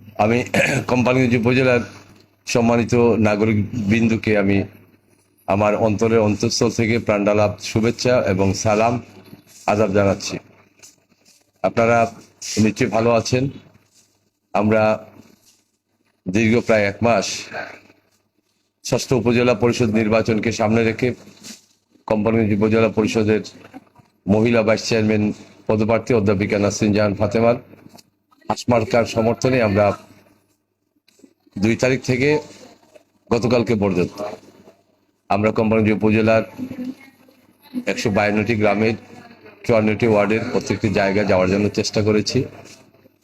আমি কোম্পানিগঞ্জ উপজেলার সম্মানিত নাগরিক বিন্দুকে আমি আমার অন্তরের অন্তঃস্থল থেকে প্রাণডালাপ শুভেচ্ছা এবং সালাম, আদাব জানাচ্ছি। আপনারা নিশ্চয়ই ভালো আছেন। আমরা দীর্ঘ প্রায় এক মাস ষষ্ঠ উপজেলা পরিষদ নির্বাচনকে সামনে রেখে কোম্পানিগঞ্জ উপজেলা পরিষদের মহিলা ভাইস চেয়ারম্যান পদপ্রার্থী অধ্যাপিকা নাসরিন জাহান ফাতেমার হাসমার্কার সমর্থনে আমরা দুই তারিখ থেকে গতকালকে পর্যন্ত আমরা কোম্পানিগঞ্জ উপজেলার একশো বায়ান্নটি গ্রামের চুয়ান্নটি ওয়ার্ডের প্রত্যেকটি জায়গায় যাওয়ার জন্য চেষ্টা করেছি।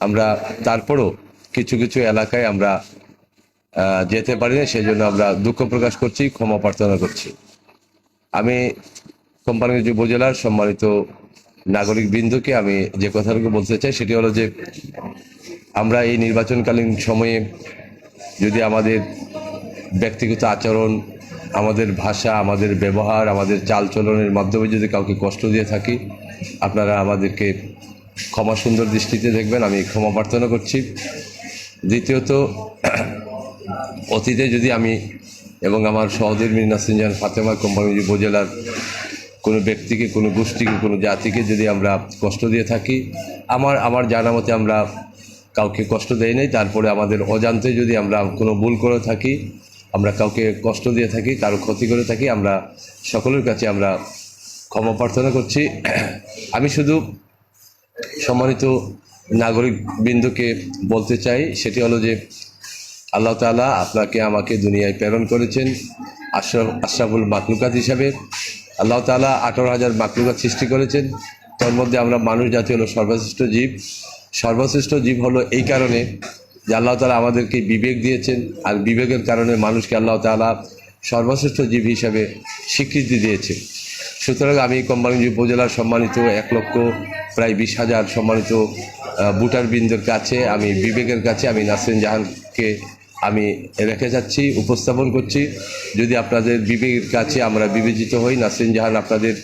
আমরা তারপরও কিছু কিছু এলাকায় আমরা যেতে পারি না সেই জন্য আমরা দুঃখ প্রকাশ করছি, ক্ষমা প্রার্থনা করছি। আমি কোম্পানিগঞ্জ উপজেলার সম্মানিত নাগরিক বৃন্দকে আমি যে কথাটুকু বলতে চাই, সেটি হলো যে আমরা এই নির্বাচনকালীন সময়ে যদি আমাদের ব্যক্তিগত আচরণ, আমাদের ভাষা, আমাদের ব্যবহার, আমাদের চালচলনের মাধ্যমে যদি কাউকে কষ্ট দিয়ে থাকি, আপনারা আমাদেরকে ক্ষমা সুন্দর দৃষ্টিতে দেখবেন। আমি ক্ষমা প্রার্থনা করছি। দ্বিতীয়ত, অতীতে যদি আমি এবং আমার সহধর্মী নাসিনজান ফাতেমা কোম্পানি উপজেলার কোনো ব্যক্তিকে, কোনো গোষ্ঠীকে, কোনো জাতিকে যদি আমরা কষ্ট দিয়ে থাকি, আমার আমার জানা মতে আমরা কাউকে কষ্ট দেই নাই, তারপরে আমাদের অজান্তে যদি আমরা কোনো ভুল করে থাকি, আমরা কাউকে কষ্ট দিয়ে থাকি, কারও ক্ষতি করে থাকি, আমরা সকলের কাছে আমরা ক্ষমা প্রার্থনা করছি। আমি শুধু সম্মানিত নাগরিক বিন্দুকে বলতে চাই, সেটি হলো যে আল্লাহ তাআলা আপনাকে আমাকে দুনিয়ায় প্রেরণ করেছেন, আশরাফ, আশরাফুল মাকলুকাত হিসাবে। আল্লাহ তালা আঠারো হাজার মাকলুকাত সৃষ্টি করেছেন। তার মধ্যে আমরা মানুষ জাতি হলো সর্বশ্রেষ্ঠ জীব। সর্বশ্রেষ্ঠ জীব হলো এই কারণে যে আল্লাহ তাআলা আমাদেরকে বিবেক দিয়েছেন আর বিবেকের কারণে মানুষকে আল্লাহ তাআলা সর্বশ্রেষ্ঠ জীব হিসাবে স্বীকৃতি দিয়েছে সুতরাং আমি কোম্পানিগঞ্জ উপজেলার সম্মানিত এক লক্ষ প্রায় বিশ হাজার সম্মানিত আহ, ভোটার বৃন্দের কাছে আমি বিবেকের কাছে আমি নাসরিন জাহানকে আমি রেখে যাচ্ছি, উপস্থাপন করছি। যদি আপনাদের বিবেকের কাছে আমরা বিবেচিত হই, নাসরিন জাহান, আপনাদের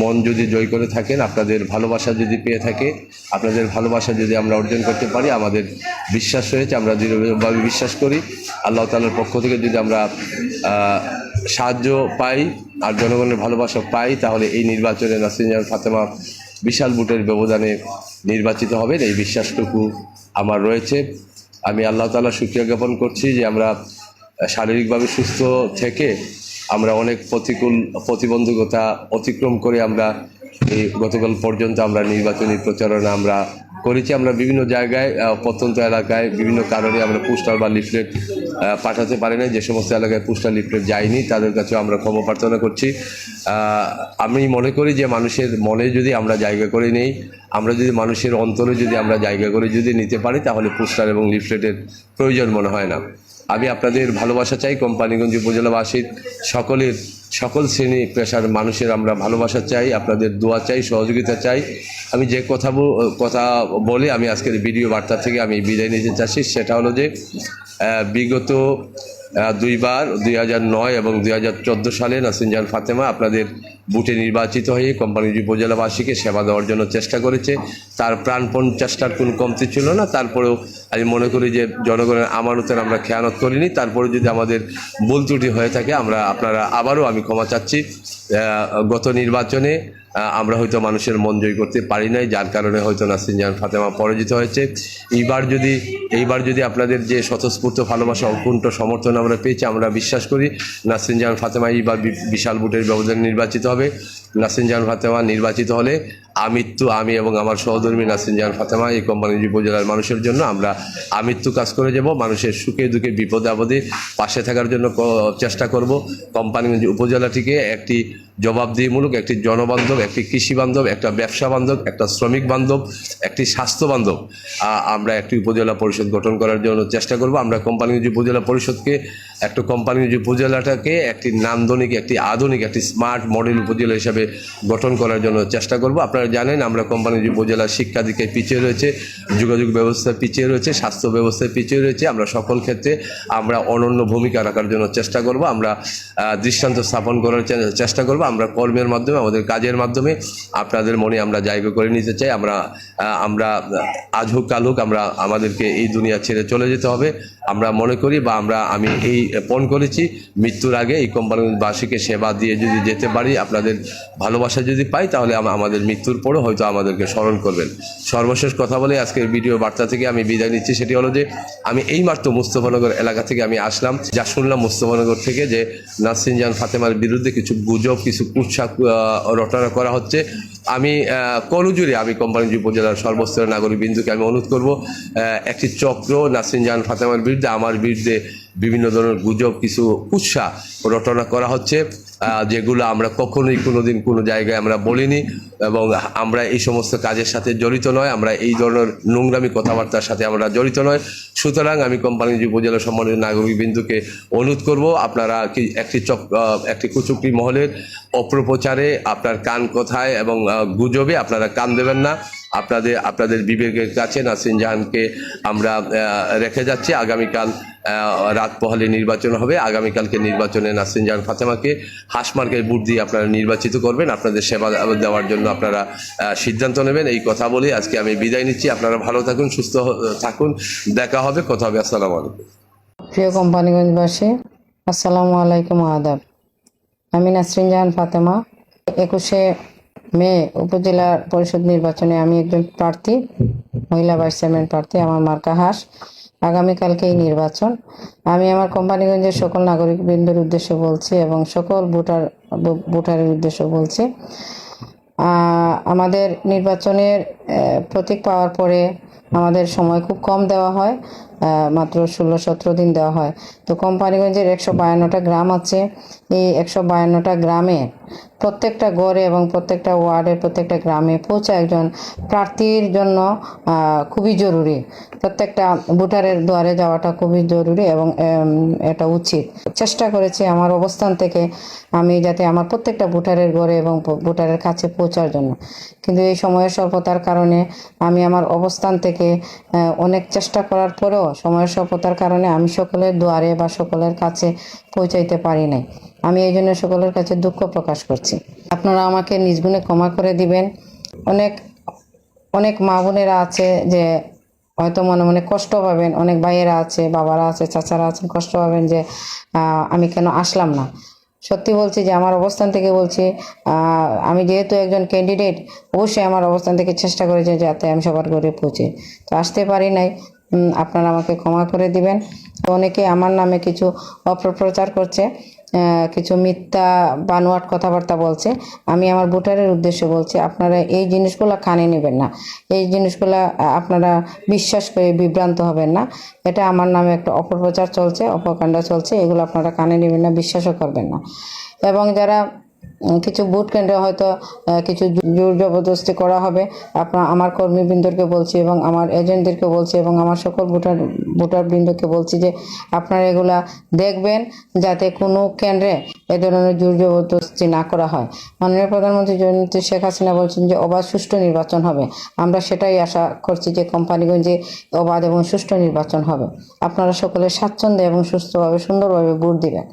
মন যদি জয় করে থাকেন, আপনাদের ভালোবাসা যদি পেয়ে থাকে, আপনাদের ভালোবাসা যদি আমরা অর্জন করতে পারি, আমাদের বিশ্বাস রয়েছে, আমরা দৃঢ়ভাবে বিশ্বাস করি। আল্লাহ তালার পক্ষ থেকে যদি আমরা সাহায্য পাই আর জনগণের ভালোবাসা পাই, তাহলে এই নির্বাচনে নাসরিন জাহান ফাতেমা বিশাল ভোটের ব্যবধানে নির্বাচিত হবেন। এই বিশ্বাসটুকু আমার রয়েছে। আমি আল্লাহ তালা সুক্রিয়া জ্ঞাপন করছি যে আমরা শারীরিকভাবে সুস্থ থেকে আমরা অনেক প্রতিকূল, প্রতিবন্ধকতা অতিক্রম করে আমরা এই গতকাল পর্যন্ত আমরা নির্বাচনী প্রচারণা আমরা করেছি, আমরা বিভিন্ন জায়গায় প্রত্যন্ত এলাকায় বিভিন্ন কারণে আমরা পোস্টার বা লিফলেট পাঠাতে পারি না যে সমস্ত এলাকায় পোস্টার, লিফলেট যায়নি, তাদের কাছেও আমরা ক্ষমা প্রার্থনা করছি। আমি মনে করি যে মানুষের মনে যদি আমরা জায়গা করে নেই, আমরা যদি মানুষের অন্তরে যদি আমরা জায়গা করে যদি নিতে পারি, তাহলে পোস্টার এবং লিফলেটের প্রয়োজন মনে হয় না। আমি আপনাদের ভালোবাসা চাই, কোম্পানিগঞ্জ উপজেলাবাসীর সকলের সকল শ্রেণি পেশার মানুষের আমরা ভালোবাসা চাই, আপনাদের দোয়া চাই, সহযোগিতা চাই। আমি যে কথা কথা বলে, আমি আজকের ভিডিও বার্তা থেকে আমি বিদায় নিতে চাচ্ছি। সেটা হলো যে বিগত দুইবার, দুই হাজার নয় এবং দুই হাজার চোদ্দ সালে নাসিনজান ফাতেমা আপনাদের বুটে নির্বাচিত হয়ে কোম্পানির উপজেলাবাসীকে সেবা দেওয়ার জন্য চেষ্টা করেছে। তার প্রাণপণ চেষ্টার কোনো কমতি ছিল না। তারপরেও আমি মনে করি যে জনগণের আমানতের আমরা খেয়ানত করিনি। তারপরে যদি আমাদের ভুল ত্রুটি হয়ে থাকে, আমরা আপনারা আবারও আমি ক্ষমা চাচ্ছি। গত নির্বাচনে আমরা হয়তো মানুষের মন জয় করতে পারি নাই, যার কারণে হয়তো নাসরিন জাহান ফাতেমা পরাজিত হয়েছে। এইবার যদি এইবার যদি আপনাদের যে স্বতঃস্ফূর্ত ভালোবাসা অকুণ্ঠ সমর্থন আমরা পেয়েছি, আমরা বিশ্বাস করি নাসিন জাহান ফাতেমা এইবার বিশাল ভোটের ব্যবধানে নির্বাচিত হবে। নাসিন জাহান ফাতেমা নির্বাচিত হলে আমৃত্যু আমি এবং আমার সহধর্মী নাসিন জাহান ফাতেমা এই কোম্পানির উপজেলার মানুষের জন্য আমরা আমৃত্যু কাজ করে যাব। মানুষের সুখে দুঃখে বিপদে আপদে পাশে থাকার জন্য চেষ্টা করব। কোম্পানিগঞ্জ উপজেলাটিকে একটি জবাবদিহিমূলক, একটি জনবান্ধব, একটি কৃষি বান্ধব একটা ব্যবসা বান্ধব একটা শ্রমিক বান্ধব একটি স্বাস্থ্য বান্ধব আমরা একটি উপজেলা পরিষদ গঠন করার জন্য চেষ্টা করব। আমরা কোম্পানিগঞ্জ উপজেলা পরিষদকে, একটা কোম্পানিগঞ্জ উপজেলাটাকে একটি নান্দনিক, একটি আধুনিক, একটি স্মার্ট মডেল উপজেলা হিসাবে হিসেবে গঠন করার জন্য চেষ্টা করব। আপনারা জানেন, আমরা কোম্পানিগঞ্জ উপজেলা শিক্ষা দিকে পিছিয়ে রয়েছে, যোগাযোগ ব্যবস্থা পিছিয়ে রয়েছে, স্বাস্থ্য ব্যবস্থায় পিছিয়ে রয়েছে। আমরা সকল ক্ষেত্রে আমরা অনন্য ভূমিকা রাখার জন্য চেষ্টা করব। আমরা দৃষ্টান্ত স্থাপন করার চেষ্টা করব। আমরা কর্মের মাধ্যমে, আমাদের কাজের মাধ্যমে আপনাদের মনে আমরা জায়গা করে নিতে চাই। আমরা আমরা, আজ হোক কাল হোক আমরা আমাদেরকে এই দুনিয়া ছেড়ে চলে যেতে হবে। আমরা মনে করি বা আমরা, আমি এই পণ করেছি, মৃত্যুর আগে এই কোম্পানির কোম্পানিবাসীকে সেবা দিয়ে যদি যেতে পারি, আপনাদের ভালোবাসা যদি পাই, তাহলে আম- আমাদের মৃত্যুর পরও হয়তো আমাদেরকে স্মরণ করবেন। সর্বশেষ কথা বলে আজকের ভিডিও বার্তা থেকে আমি বিদায় নিচ্ছি। সেটি হলো যে, আমি এই মাত্র মুস্তফানগর এলাকা থেকে আমি আসলাম। যা শুনলাম মুস্তফানগর থেকে যে নাসরিন জান ফাতেমার বিরুদ্ধে কিছু গুজব, কিছু কুৎসা রটনা করা হচ্ছে। আমি কলুজুরে আমি কোম্পানিজ উপজেলার সর্বস্তরের নাগরিক বিন্দুকে আমি অনুরোধ করব একটি চক্র নাসরিন জান ফাতেমার বিরুদ্ধে, আমার বিরুদ্ধে বিভিন্ন ধরনের গুজব, কিছু উৎসাহ রটনা করা হচ্ছে যেগুলো আমরা কখনোই কোনোদিন কোনো জায়গায় আমরা বলিনি এবং আমরা এই সমস্ত কাজের সাথে জড়িত নয়, আমরা এই ধরনের নোংরামি কথাবার্তার সাথে আমরা জড়িত নয়। সুতরাং আমি কোম্পানিজ উপজেলা সম্মানিত নাগরিক বিন্দুকে অনুরোধ করব, আপনারা কি একটি চক একটি কুচুকরি মহলের অপপ্রচারে আপনার কান কথায় এবং গুজবে আপনারা কান দেবেন না। আপনাদের আপনাদের বিবেকের কাছে নাসিন জাহানকে আমরা রেখে যাচ্ছি। আগামীকাল রাত পহলে নির্বাচন হবে। আগামীকালকে নির্বাচনে নাসিন জাহান ফাতেমাকে হাসমার্কের বুট দিয়ে আপনারা নির্বাচিত করবেন। আপনাদের সেবা দেওয়ার জন্য আপনারা সিদ্ধান্ত নেবেন। এই কথা বলে আজকে আমি বিদায় নিচ্ছি। আপনারা ভালো থাকুন, সুস্থ থাকুন। দেখা হবে, কথা হবে। আসসালামু আলাইকুম। প্রিয় কোম্পানিগঞ্জবাসী, আসসালামু আলাইকুম আদাব। আমি নাসরিন জাহান ফাতেমা। একুশে মে উপজেলা পরিষদ নির্বাচনে আমি একজন প্রার্থী, মহিলা ভাইস চেয়ারম্যান প্রার্থী, আমার মার্কা হাস। আগামীকালকে এই নির্বাচন। আমি আমার কোম্পানিগঞ্জের সকল নাগরিক বৃন্দর উদ্দেশ্যে বলছি এবং সকল ভোটার, ভোটারের উদ্দেশ্যে বলছি আমাদের নির্বাচনের প্রতীক পাওয়ার পরে আমাদের সময় খুব কম দেওয়া হয় মাত্র ষোলো সতেরো দিন দেওয়া হয়। তো কোম্পানিগঞ্জের একশো বায়ান্নটা গ্রাম আছে। এই একশো বায়ান্নটা গ্রামে প্রত্যেকটা গড়ে এবং প্রত্যেকটা ওয়ার্ডের প্রত্যেকটা গ্রামে পৌঁছা একজন প্রার্থীর জন্য খুবই জরুরি। প্রত্যেকটা ভোটারের দুয়ারে যাওয়াটা খুবই জরুরি এবং এটা উচিত। চেষ্টা করেছি আমার অবস্থান থেকে আমি যাতে আমার প্রত্যেকটা ভোটারের গড়ে এবং ভোটারের কাছে পৌঁছার জন্য। কিন্তু এই সময়ের স্বল্পতার কারণে আমি আমার অবস্থান থেকে অনেক চেষ্টা করার পরেও সময়ের স্বল্পতার কারণে আমি সকলের দুয়ারে বা সকলের কাছে পৌঁছাইতে পারি নাই। আমি এই জন্য সকলের কাছে দুঃখ প্রকাশ করছি। আপনারা আমাকে নিজগুণে ক্ষমা করে দিবেন। অনেক অনেক মা বোনেরা আছে যে হয়তো মনে মনে কষ্ট পাবেন। অনেক ভাইয়েরা আছে, বাবারা আছে, চাচারা আছেন, কষ্ট পাবেন যে আমি কেন আসলাম না? সত্যি বলছি যে আমার অবস্থান থেকে বলছি আমি যেহেতু একজন ক্যান্ডিডেট অবশ্যই আমার অবস্থান থেকে চেষ্টা করেছি যাতে আমি সবার ঘরে পৌঁছে। তো আসতে পারি নাই আপনারা আমাকে ক্ষমা করে দিবেন। তো অনেকে আমার নামে কিছু অপপ্রচার করছে। কিছু মিথ্যা বানোয়াট কথাবার্তা বলছে। আমি আমার ভোটারের উদ্দেশ্যে বলছি, আপনারা এই জিনিসগুলো কানে নেবেন না। এই জিনিসগুলো আপনারা বিশ্বাস করে বিভ্রান্ত হবেন না। এটা আমার নামে একটা অপপ্রচার চলছে, অপকাণ্ড চলছে, এগুলো আপনারা কানে নেবেন না, বিশ্বাসও করবেন না। এবং যারা কিছু ভোট কেন্দ্রে হয়তো কিছু জোর জবরদস্তি করা হবে, আপনার, আমার কর্মীবৃন্দকে বলছি এবং আমার এজেন্টদেরকে বলছি এবং আমার সকল ভোটার ভোটার বৃন্দকে বলছি যে আপনারা এগুলা দেখবেন যাতে কোনো কেন্দ্রে এ ধরনের জোর জবরদস্তি না করা হয়। মাননীয় প্রধানমন্ত্রী জয়ন্তী শেখ হাসিনা বলছেন যে অবাধ সুষ্ঠু নির্বাচন হবে। আমরা সেটাই আশা করছি যে কোম্পানিগঞ্জে অবাধ এবং সুষ্ঠু নির্বাচন হবে। আপনারা সকলে স্বাচ্ছন্দ্যে এবং সুস্থভাবে, সুন্দরভাবে ভোট দিবেন।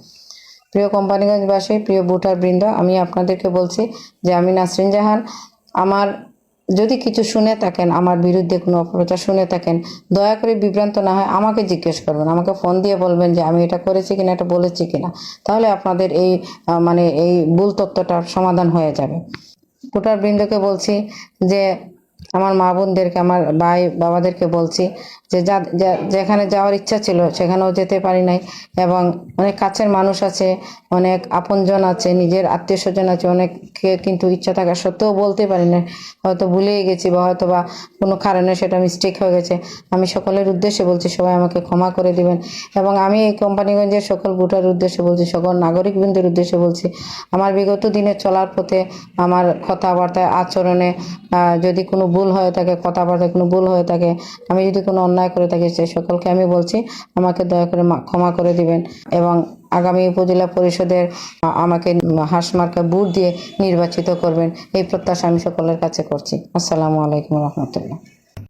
প্রিয় কোম্পানিগঞ্জবাসী, প্রিয় ভোটার বৃন্দ আমি আপনাদেরকে বলছি যে আমি নাসরিন জাহান। আমার যদি কিছু শুনে থাকেন, আমার বিরুদ্ধে কোনো অপপ্রচার শুনে থাকেন, দয়া করে বিভ্রান্ত না হয় আমাকে জিজ্ঞেস করবেন। আমাকে ফোন দিয়ে বলবেন যে, আমি এটা করেছি কিনা, এটা বলেছি কিনা? তাহলে আপনাদের এই মানে এই ভুল তত্ত্বটার সমাধান হয়ে যাবে। ভোটার বৃন্দকে বলছি যে, আমার মা বোনদেরকে, আমার ভাই বাবাদেরকে বলছি যে যা যেখানে যাওয়ার ইচ্ছা ছিল সেখানেও যেতে পারি নাই। এবং অনেক কাছের মানুষ আছে, অনেক আপনজন আছে, নিজের আত্মীয় স্বজন আছে, অনেককে কিন্তু ইচ্ছা থাকা সত্ত্বেও বলতে পারি না হয়তো ভুলেই গেছি বা হয়তো বা কোনো কারণে সেটা মিস্টেক হয়ে গেছে। আমি সকলের উদ্দেশ্যে বলছি, সবাই আমাকে ক্ষমা করে দিবেন। এবং আমি এই কোম্পানিগঞ্জের সকল ভোটার উদ্দেশ্যে বলছি, সকল নাগরিকবৃন্দের উদ্দেশ্যে বলছি, আমার বিগত দিনে চলার পথে আমার কথাবার্তায়, আচরণে যদি কোনো ভুল হয়ে থাকে, কথাবার্তায় কোনো ভুল হয়ে থাকে, আমি যদি কোনো অন্যায় অন্যায় করে থাকি, সে সকলকে আমি বলছি, আমাকে দয়া করে ক্ষমা করে দিবেন এবং আগামী উপজেলা পরিষদের আমাকে হাসমার্কে বুট দিয়ে নির্বাচিত করবেন। এই প্রত্যাশা আমি সকলের কাছে করছি। আসসালামু আলাইকুম রহমতুল্লাহ।